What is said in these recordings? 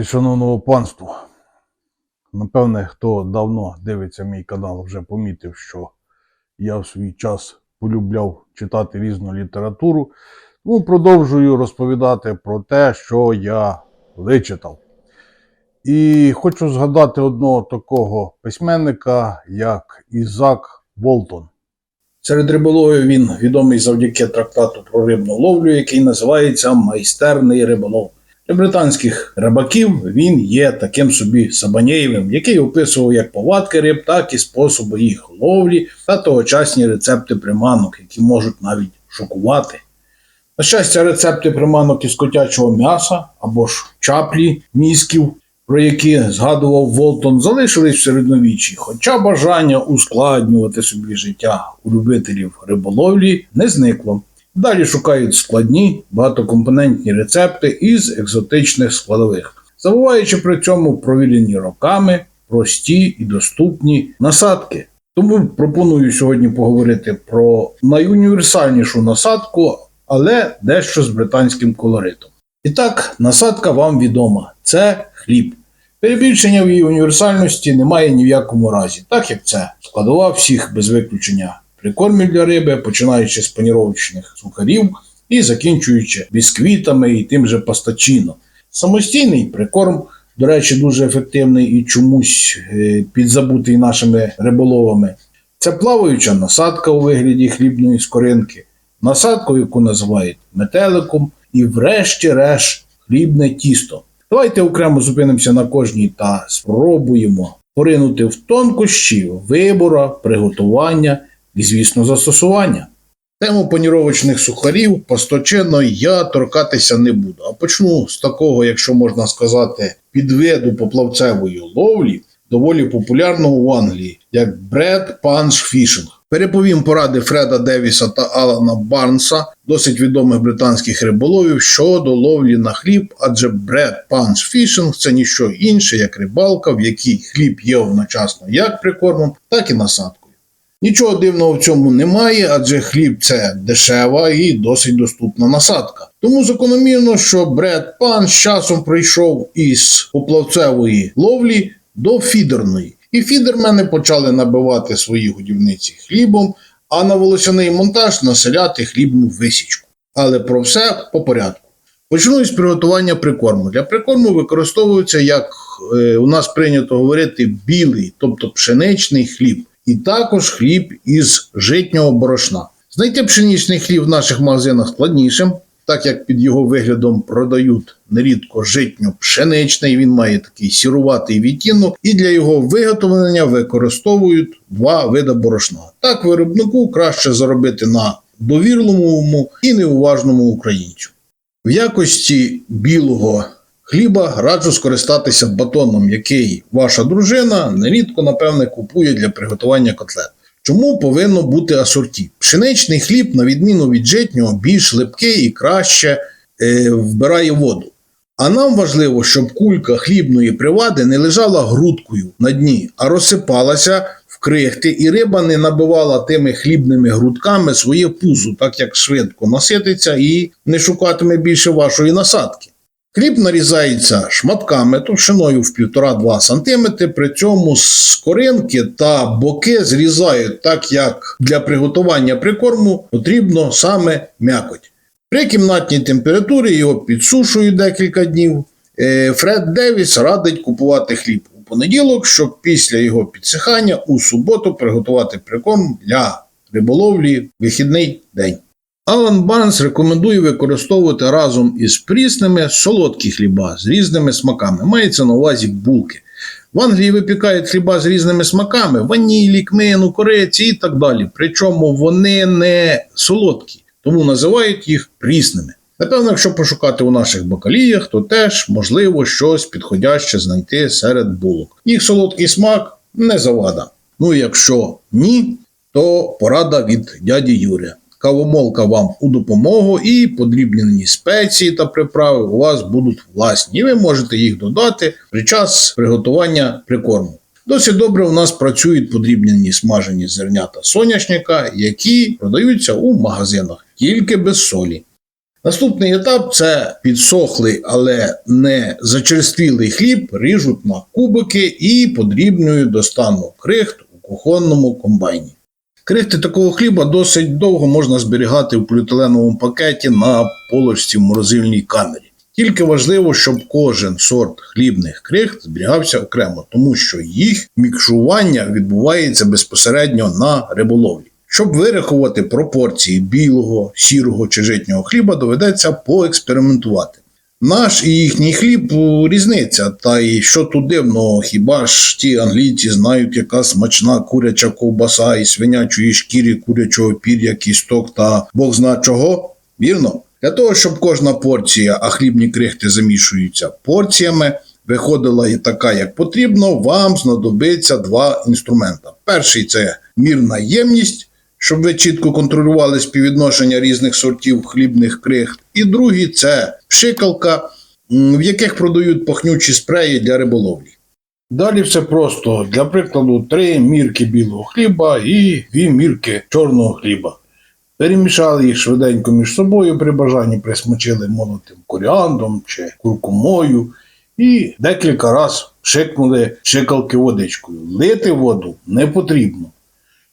Шановного панства. Напевне, хто давно дивиться мій канал, вже помітив, що я в свій час полюбляв читати різну літературу. Ну, продовжую розповідати про те, що я вичитав. І хочу згадати одного такого письменника, як Ізак Волтон. Серед риболовів він відомий завдяки трактату про рибну ловлю, який називається Майстерний риболов. Для британських рибаків він є таким собі Сабанєєвим, який описував як повадки риб, так і способи їх ловлі та тогочасні рецепти приманок, які можуть навіть шокувати. На щастя, рецепти приманок із котячого м'яса або ж чаплі мізків, про які згадував Волтон, залишились в середньовіччі, хоча бажання ускладнювати собі життя у любителів риболовлі не зникло. Далі шукають складні багатокомпонентні рецепти із екзотичних складових, забуваючи при цьому провірені роками прості і доступні насадки. Тому пропоную сьогодні поговорити про найуніверсальнішу насадку, але дещо з британським колоритом. І так, насадка вам відома це хліб. Перебільшення в її універсальності немає ні в якому разі, так як це складова всіх без виключення прикормів для риби, починаючи з паніровочних сухарів і закінчуючи бісквітами і тим же пастачино. Самостійний прикорм, до речі, дуже ефективний і чомусь е, підзабутий нашими риболовами. Це плаваюча насадка у вигляді хлібної скоринки, насадку, яку називають метеликом, і врешті-решт хлібне тісто. Давайте окремо зупинимося на кожній та спробуємо поринути в тонкощі вибора, приготування і, звісно, застосування. Тему паніровочних сухарів посточенно я торкатися не буду, а почну з такого, якщо можна сказати, підвиду поплавцевої ловлі, доволі популярного в Англії, як бред панш фішинг. Переповім поради Фреда Девіса та Алана Барнса, досить відомих британських риболовів, щодо ловлі на хліб, адже бред панш фішинг це ніщо інше, як рибалка, в якій хліб є одночасно як прикормом, так і насадкою. Нічого дивного в цьому немає, адже хліб це дешева і досить доступна насадка. Тому закономірно, що Бред Пан з часом прийшов із поплавцевої ловлі до фідерної. І фідермени почали набивати свої годівниці хлібом, а на волосяний монтаж населяти хлібну висічку. Але про все по порядку. Почну із приготування прикорму. Для прикорму використовується, як е, у нас прийнято говорити, білий, тобто пшеничний хліб і також хліб із житнього борошна. Знайти пшеничний хліб в наших магазинах складнішим, так як під його виглядом продають нерідко житньо-пшеничний, він має такий сіруватий відтінок, і для його виготовлення використовують два види борошна. Так виробнику краще заробити на довірливому і неуважному українцю. В якості білого хліба раджу скористатися батоном, який ваша дружина нерідко, напевне, купує для приготування котлет. Чому повинно бути асорті? Пшеничний хліб, на відміну від житнього, більш липкий і краще е, вбирає воду. А нам важливо, щоб кулька хлібної привади не лежала грудкою на дні, а розсипалася в крихти, і риба не набивала тими хлібними грудками своє пузо, так як швидко насититься і не шукатиме більше вашої насадки. Хліб нарізається шматками товщиною в 1,5-2 см, при цьому скоринки та боки зрізають так, як для приготування прикорму потрібно саме м'якоть. При кімнатній температурі його підсушують декілька днів. Е, Фред Девіс радить купувати хліб у понеділок, щоб після його підсихання у суботу приготувати прикорм для риболовлі вихідний день. Алан Барнс рекомендує використовувати разом із прісними солодкі хліба з різними смаками. Мається на увазі булки. В Англії випікають хліба з різними смаками: ванілі, кмину, кориці і так далі. Причому вони не солодкі, тому називають їх прісними. Напевно, якщо пошукати у наших бакаліях, то теж можливо щось підходяще знайти серед булок. Їх солодкий смак не завада. Ну, якщо ні, то порада від дяді Юрія. Кавомолка вам у допомогу і подрібнені спеції та приправи у вас будуть власні, і ви можете їх додати при час приготування прикорму. Досить добре у нас працюють подрібнені смажені зернята соняшника, які продаються у магазинах тільки без солі. Наступний етап це підсохлий, але не зачерствілий хліб ріжуть на кубики і подрібнюють до стану крихт у кухонному комбайні. Крихти такого хліба досить довго можна зберігати в поліетиленовому пакеті на полочці в морозильній камері. Тільки важливо, щоб кожен сорт хлібних крихт зберігався окремо, тому що їх мікшування відбувається безпосередньо на риболовлі. Щоб вирахувати пропорції білого, сірого чи житнього хліба, доведеться поекспериментувати. Наш і їхній хліб різниця, та й що тут хіба ж ті англійці знають, яка смачна куряча ковбаса і свинячої шкірі курячого пір'я, кісток та бог зна чого? Вірно? Для того, щоб кожна порція, а хлібні крихти замішуються порціями, виходила і така, як потрібно, вам знадобиться два інструмента. Перший це мірна ємність, щоб ви чітко контролювали співвідношення різних сортів хлібних крихт. І другий це пшикалка, в яких продають пахнючі спреї для риболовлі. Далі все просто. Для прикладу, три мірки білого хліба і дві мірки чорного хліба. Перемішали їх швиденько між собою, при бажанні присмочили молотим коріандром чи куркумою і декілька разів пшикнули шикалки водичкою. Лити воду не потрібно.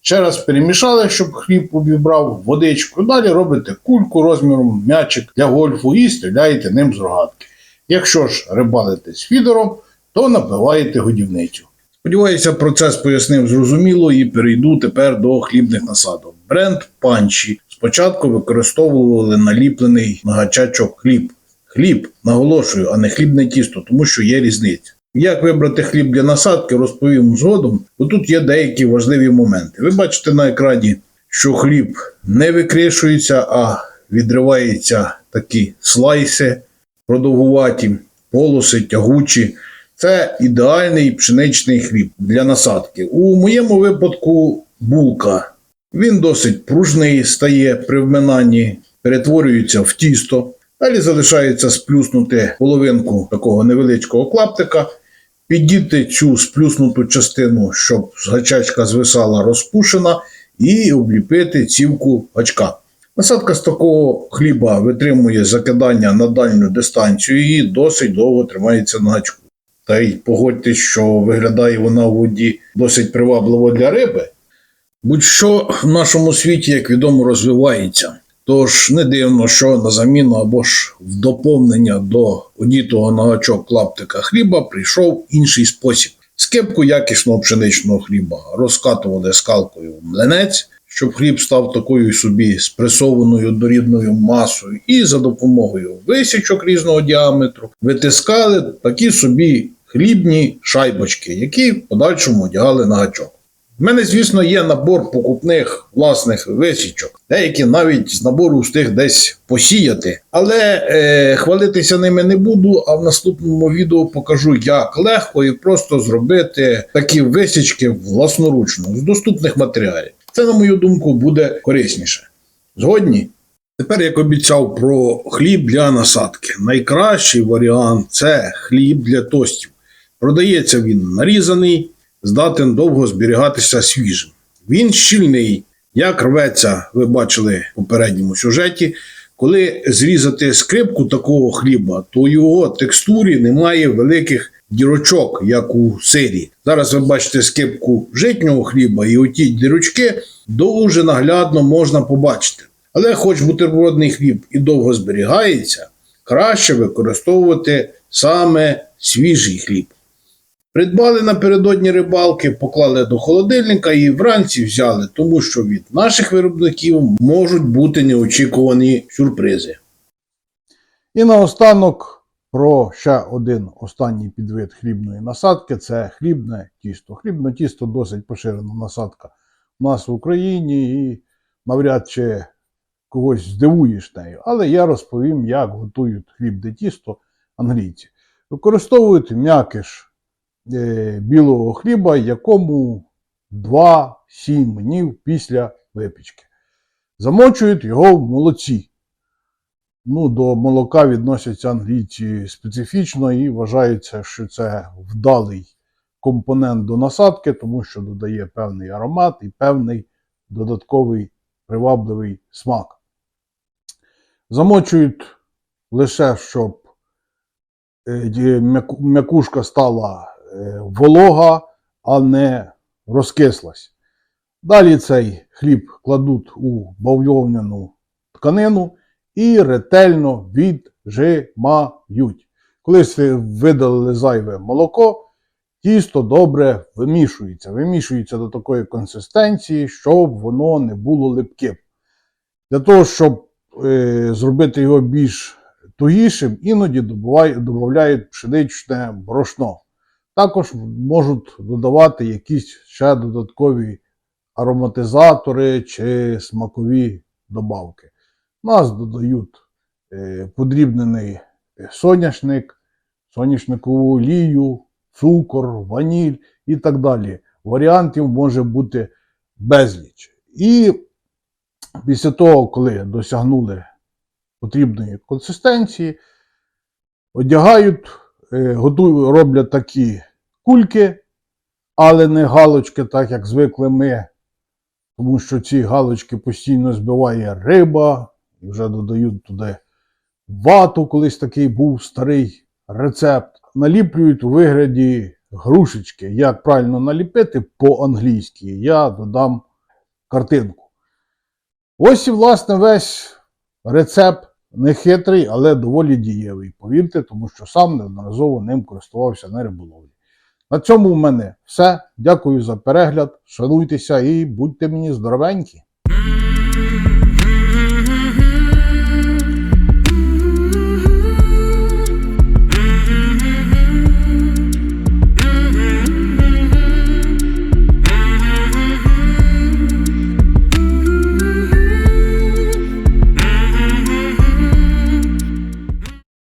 Ще раз перемішали, щоб хліб обібрав водичку. Далі робите кульку розміром м'ячик для гольфу і стріляєте ним з рогатки. Якщо ж рибалите з фідером, то напиваєте годівницю. Сподіваюся, процес пояснив зрозуміло і перейду тепер до хлібних насадок. Бренд панчі спочатку використовували наліплений на гачачок хліб. Хліб, наголошую, а не хлібне тісто, тому що є різниця. Як вибрати хліб для насадки, розповім згодом, бо тут є деякі важливі моменти. Ви бачите на екрані, що хліб не викришується, а відриваються такі слайси продовгуваті, полоси, тягучі. Це ідеальний пшеничний хліб для насадки. У моєму випадку булка. Він досить пружний стає при вминанні, перетворюється в тісто. Далі залишається сплюснути половинку такого невеличкого клаптика, піддіти цю сплюснуту частину, щоб гачачка звисала розпушена, і обліпити цівку гачка. Насадка з такого хліба витримує закидання на дальню дистанцію і досить довго тримається на гачку. Та й погодьтесь, що виглядає вона в воді досить привабливо для риби. Будь-що в нашому світі, як відомо, розвивається. Тож не дивно, що на заміну або ж в доповнення до одітого на гачок клаптика хліба прийшов інший спосіб. Скипку якісного пшеничного хліба розкатували скалкою в млинець, щоб хліб став такою собі спресованою дорідною масою, і за допомогою висічок різного діаметру витискали такі собі хлібні шайбочки, які в подальшому одягали на гачок. У мене, звісно, є набор покупних власних висічок, деякі навіть з набору встиг десь посіяти. Але е, хвалитися ними не буду, а в наступному відео покажу, як легко і просто зробити такі висічки власноручно з доступних матеріалів. Це, на мою думку, буде корисніше. Згодні? Тепер, як обіцяв про хліб для насадки. Найкращий варіант це хліб для тостів. Продається він нарізаний, здатен довго зберігатися свіжим. Він щільний, як рветься, ви бачили в попередньому сюжеті. Коли зрізати скрипку такого хліба, то його текстурі немає великих дірочок, як у сирі. Зараз ви бачите скипку житнього хліба, і оті дірочки дуже наглядно можна побачити. Але хоч бутербродний хліб і довго зберігається, краще використовувати саме свіжий хліб. Придбали напередодні рибалки, поклали до холодильника і вранці взяли, тому що від наших виробників можуть бути неочікувані сюрпризи. І наостанок про ще один останній підвид хлібної насадки це хлібне тісто. Хлібне тісто досить поширена насадка у нас в Україні і навряд чи когось здивуєш нею. Але я розповім, як готують хлібне тісто англійці. Використовують м'якиш білого хліба, якому 2-7 днів після випічки. Замочують його в молоці. Ну, до молока відносяться англійці специфічно і вважається, що це вдалий компонент до насадки, тому що додає певний аромат і певний додатковий привабливий смак. Замочують лише, щоб е, м'якушка стала е, волога, а не розкислась. Далі цей хліб кладуть у бавовняну тканину і ретельно віджимають. Коли ви видалили зайве молоко, тісто добре вимішується. Вимішується до такої консистенції, щоб воно не було липким. Для того, щоб е, зробити його більш тугішим, іноді додають пшеничне борошно. Також можуть додавати якісь ще додаткові ароматизатори чи смакові добавки. Нас додають е, подрібнений соняшник, соняшникову олію, цукор, ваніль і так далі. Варіантів може бути безліч. І після того, коли досягнули потрібної консистенції, одягають, е, роблять такі кульки, але не галочки, так як звикли ми, тому що ці галочки постійно збиває риба, і вже додають туди вату, колись такий був старий рецепт. Наліплюють у вигляді грушечки. Як правильно наліпити по-англійськи, я додам картинку. Ось і, власне, весь рецепт не хитрий, але доволі дієвий. Повірте, тому що сам неодноразово ним користувався на риболовлі. На цьому в мене все. Дякую за перегляд. Шануйтеся і будьте мені здоровенькі.